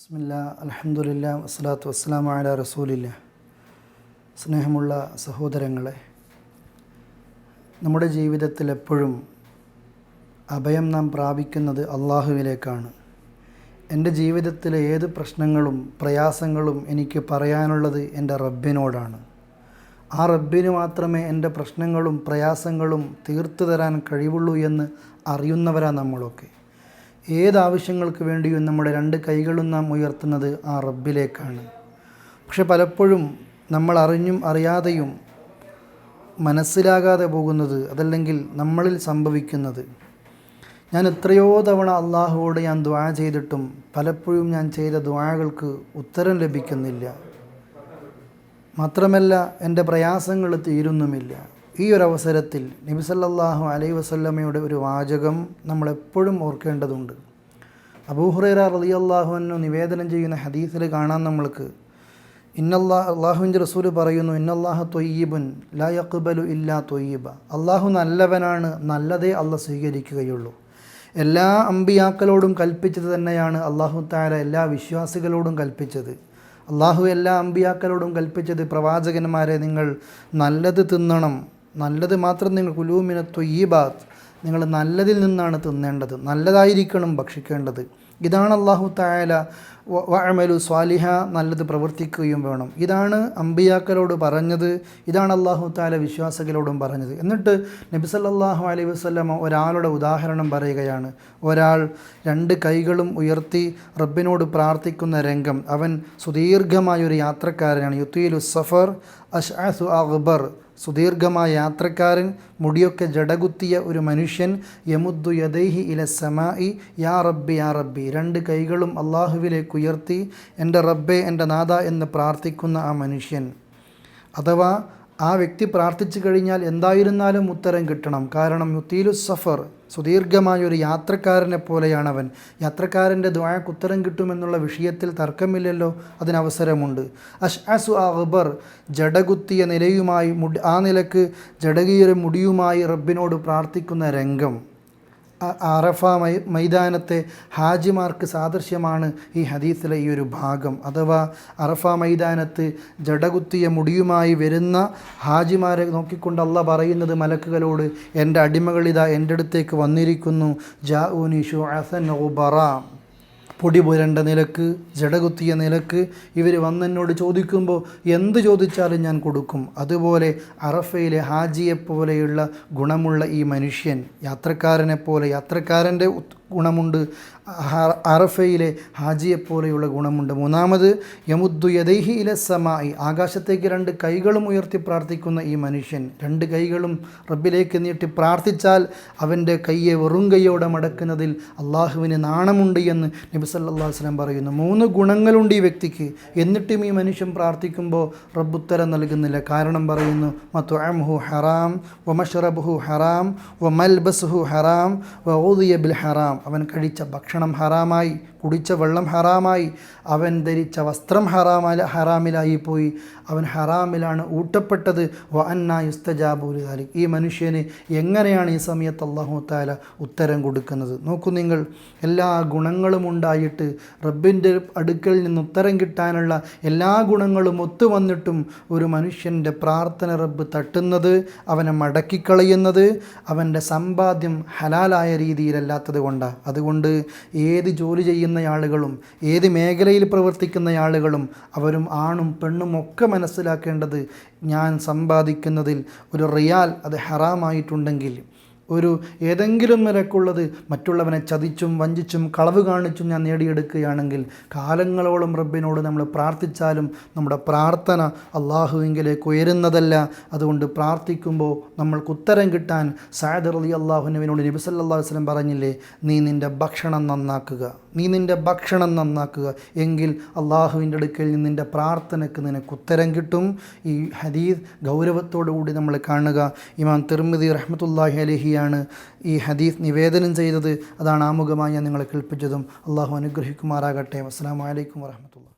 ബിസ്മില്ല അലഹമുല്ല വസ്സലാത്തു വസ്സലാം റസൂലില്ല. സ്നേഹമുള്ള സഹോദരങ്ങളെ നമ്മുടെ ജീവിതത്തിൽ എപ്പോഴും അഭയം നാം പ്രാപിക്കുന്നത് അള്ളാഹുവിലേക്കാണ്. എന്റെ ജീവിതത്തിലെ ഏത് പ്രശ്നങ്ങളും പ്രയാസങ്ങളും എനിക്ക് പറയാനുള്ളത് എന്റെ റബ്ബിനോടാണ്. ആ റബ്ബിന് മാത്രമേ എന്റെ പ്രശ്നങ്ങളും പ്രയാസങ്ങളും തീർത്തു തരാൻ കഴിവുള്ളൂ എന്ന് അറിയുന്നവരാണ് നമ്മളൊക്കെ. ഏത് ആവശ്യങ്ങൾക്ക് വേണ്ടിയും നമ്മുടെ രണ്ട് കൈകളും നാം ഉയർത്തുന്നത് ആ റബ്ബിലേക്കാണ്. പക്ഷെ പലപ്പോഴും നമ്മൾ അറിഞ്ഞും അറിയാതെയും മനസ്സിലാകാതെ പോകുന്നത് അതല്ലെങ്കിൽ നമ്മളിൽ സംഭവിക്കുന്നത്. ഞാൻ എത്രയോ തവണ അള്ളാഹുവോട് ഞാൻ ദ്വാ ചെയ്തിട്ടും പലപ്പോഴും ഞാൻ ചെയ്ത ദ്വാകൾക്ക് ഉത്തരം ലഭിക്കുന്നില്ല. മാത്രമല്ല എന്റെ പ്രയാസങ്ങൾ തീരുന്നുമില്ല. ഈ ഒരു അവസരത്തിൽ നബി സല്ലല്ലാഹു അലൈഹി വസല്ലമയുടെ ഒരു വാചകം നമ്മളെപ്പോഴും ഓർക്കേണ്ടതുണ്ട്. അബൂഹുറൈറ റളിയല്ലാഹു അൻഹു നിവേദനം ചെയ്യുന്ന ഹദീസിൽ കാണാൻ നമ്മൾക്ക്. ഇന്നല്ലാ അള്ളാഹുവിന്റെ റസൂൽ പറയുന്നു ഇന്നല്ലാഹു തൊയ്യബുൻ ലാ യക്ബലു ഇല്ലാ തൊയ്യബ. അള്ളാഹു നല്ലവനാണ് നല്ലതേ അല്ല സ്വീകരിക്കുകയുള്ളൂ. എല്ലാ അമ്പിയാക്കളോടും കൽപ്പിച്ചത് തന്നെയാണ് അള്ളാഹു താര എല്ലാ വിശ്വാസികളോടും കൽപ്പിച്ചത്. അള്ളാഹു എല്ലാ അമ്പിയാക്കളോടും കൽപ്പിച്ചത് പ്രവാചകന്മാരെ നിങ്ങൾ നല്ലത് തിന്നണം നല്ലത് മാത്രം നിങ്ങൾ കുലൂമിന തൊയ്യബാത്ത് നിങ്ങൾ നല്ലതിൽ നിന്നാണ് തിന്നേണ്ടത്. നല്ലതായിരിക്കണം ഭക്ഷിക്കേണ്ടത്. ഇതാണ് അള്ളാഹു തായാല വഅമലു സ്വാലിഹ നല്ലത് പ്രവർത്തിക്കുകയും വേണം. ഇതാണ് അമ്പിയാക്കളോട് പറഞ്ഞത്. ഇതാണ് അള്ളാഹു താല വിശ്വാസികളോടും പറഞ്ഞത്. എന്നിട്ട് നബി സല്ലല്ലാഹു അലൈഹി വസല്ലമ ഒരാളുടെ ഉദാഹരണം പറയുകയാണ്. ഒരാൾ രണ്ട് കൈകളും ഉയർത്തി റബ്ബിനോട് പ്രാർത്ഥിക്കുന്ന രംഗം. അവൻ സുദീർഘമായൊരു യാത്രക്കാരനാണ്. യുത്തീലു സഫർ അഷ്അസു അക്ബർ സുദീർഘമായ യാത്രക്കാരൻ മുടിയൊക്കെ ജടകുത്തിയ ഒരു മനുഷ്യൻ യമുദ്ദു യദൈഹി ഇല സമായി യാ റബ്ബി യാ റബ്ബി. രണ്ട് കൈകളും അള്ളാഹുവിലേക്ക് ഉയർത്തി എന്റെ റബ്ബെ എന്റെ നാഥ എന്ന് പ്രാർത്ഥിക്കുന്ന ആ മനുഷ്യൻ. അഥവാ ആ വ്യക്തി പ്രാർത്ഥിച്ചു കഴിഞ്ഞാൽ എന്തായിരുന്നാലും ഉത്തരം കിട്ടണം. കാരണം യുത്തീലു സഫർ സുദീർഘമായ ഒരു യാത്രക്കാരനെ പോലെയാണ് അവൻ യാത്രക്കാരന്റെ ദ്വായക്ക് ഉത്തരം കിട്ടുമെന്നുള്ള വിഷയത്തിൽ തർക്കമില്ലല്ലോ അതിനവസരമുണ്ട്. അഷ് അസു അക്ബർ ജടകുത്തിയ നിലയുമായി മുടി ആ നിലയ്ക്ക് ജടകീയ മുടിയുമായി റബ്ബിനോട് പ്രാർത്ഥിക്കുന്ന രംഗം. അറഫ മൈ മൈതാനത്തെ ഹാജിമാർക്ക് സാദൃശ്യമാണ് ഈ ഹദീസിലെ ഈ ഒരു ഭാഗം. അഥവാ അറഫ മൈതാനത്ത് ജടകുത്തിയ മുടിയുമായി വരുന്ന ഹാജിമാരെ നോക്കിക്കൊണ്ട് അല്ല പറയുന്നത് മലക്കുകളോട് എന്റെ അടിമകളിതാ എന്റെ അടുത്തേക്ക് വന്നിരിക്കുന്നു. ജാ ഉനിഷു അസൻ ബറാം പൊടി പുരണ്ട നിലയ്ക്ക് ജടകുത്തിയ നിലയ്ക്ക് ഇവർ വന്നെന്നോട് ചോദിക്കുമ്പോൾ എന്ത് ചോദിച്ചാലും ഞാൻ കൊടുക്കും. അതുപോലെ അറഫയിലെ ഹാജിയെപ്പോലെയുള്ള ഗുണമുള്ള ഈ മനുഷ്യൻ യാത്രക്കാരനെപ്പോലെ യാത്രക്കാരന്റെ ഗുണമുണ്ട്. അറഫയിലെ ഹാജിയെ പോലെയുള്ള ഗുണമുണ്ട്. മൂന്നാമത് യമുദ്ദു യദൈഹി ഇല സമായി ആകാശത്തേക്ക് രണ്ട് കൈകളും ഉയർത്തി പ്രാർത്ഥിക്കുന്ന ഈ മനുഷ്യൻ. രണ്ട് കൈകളും റബ്ബിലേക്ക് നീട്ടി പ്രാർത്ഥിച്ചാൽ അവന്റെ കയ്യെ വെറും കൈയോടെ മടക്കുന്നതിൽ അള്ളാഹുവിന് നാണമുണ്ട് എന്ന് നബി സല്ലല്ലാഹു വസല്ലം പറയുന്നു. മൂന്ന് ഗുണങ്ങളുണ്ട് ഈ വ്യക്തിക്ക്. എന്നിട്ടും ഈ മനുഷ്യൻ പ്രാർത്ഥിക്കുമ്പോൾ റബ്ബുത്തരം നൽകുന്നില്ല. കാരണം പറയുന്നു മത്തുഅംഹു ഹറാം വമഷ്റബുഹു ഹറാം വമൽബസുഹു ഹറാം വ ബിൽ ഹറാം. അവൻ കഴിച്ച ഭക്ഷണം ഹറാമായി. കുടിച്ച വെള്ളം ഹറാമായി. അവൻ ധരിച്ച വസ്ത്രം ഹറാമല ഹറാമിലായി പോയി അവൻ ഹറാമിലാണ് ഊട്ടപ്പെട്ടത്. വ അന്ന യുസ്തജാബുലി ഈ മനുഷ്യന് എങ്ങനെയാണ് ഈ സമയത്ത് അള്ളാഹു താല ഉത്തരം കൊടുക്കുന്നത്? നോക്കൂ നിങ്ങൾ. എല്ലാ ഗുണങ്ങളും ഉണ്ടായിട്ട് റബ്ബിന്റെ അടുക്കൽ നിന്ന് ഉത്തരം കിട്ടാനുള്ള എല്ലാ ഗുണങ്ങളും ഒത്തു വന്നിട്ടും ഒരു മനുഷ്യന്റെ പ്രാർത്ഥന റബ്ബ് തട്ടുന്നത് അവനെ മടക്കിക്കളയുന്നത് അവന്റെ സമ്പാദ്യം ഹലാലായ രീതിയിലല്ലാത്തത് കൊണ്ടാണ് അതുകൊണ്ട് ഏത് ജോലി ചെയ്യുന്ന ആളുകളും ഏത് മേഖലയിൽ പ്രവർത്തിക്കുന്ന ആളുകളും അവരും ആണും പെണ്ണും ഒക്കെ മനസ്സിലാക്കേണ്ടത് ഞാൻ സമ്പാദിക്കുന്നതിൽ ഒരു റിയാൽ അത് ഹറാമായിട്ടുണ്ടെങ്കിൽ. ഒരു ഏതെങ്കിലും നിലക്കുള്ളത് മറ്റുള്ളവനെ ചതിച്ചും വഞ്ചിച്ചും കളവ് കാണിച്ചും ഞാൻ നേടിയെടുക്കുകയാണെങ്കിൽ കാലങ്ങളോളം റബ്ബിനോട് നമ്മൾ പ്രാർത്ഥിച്ചാലും നമ്മുടെ പ്രാർത്ഥന അള്ളാഹുവിങ്കിലേക്ക് ഉയരുന്നതല്ല. അതുകൊണ്ട് പ്രാർത്ഥിക്കുമ്പോൾ നമ്മൾക്ക് ഉത്തരം കിട്ടാൻ സായദ് അലി അള്ളാഹുനുവിനോട് നബിസല്ലാ വസ്ലം പറഞ്ഞില്ലേ നീ നിന്റെ ഭക്ഷണം നന്നാക്കുക നീ നിന്റെ ഭക്ഷണം നന്നാക്കുക എങ്കിൽ അള്ളാഹുവിന്റെ അടുക്കൽ നിന്ന് നിന്റെ പ്രാർത്ഥനയ്ക്ക് നിനക്ക് ഉത്തരം കിട്ടും. ഈ ഹദീദ് ഗൗരവത്തോടു കൂടി നമ്മൾ കാണുക. ഇമാം തിർമിദി റഹ്മത്തുല്ലാഹി അലഹിയാണ് ഈ ഹദീസ് നിവേദനം ചെയ്തത്. അതാണ് ആമുഖമായി ഞാൻ നിങ്ങളെ കേൾപ്പിച്ചതും. അള്ളാഹു അനുഗ്രഹിക്കുമാറാകട്ടെ. അസ്സാം വലൈക്കും വാഹമത്തുള്ള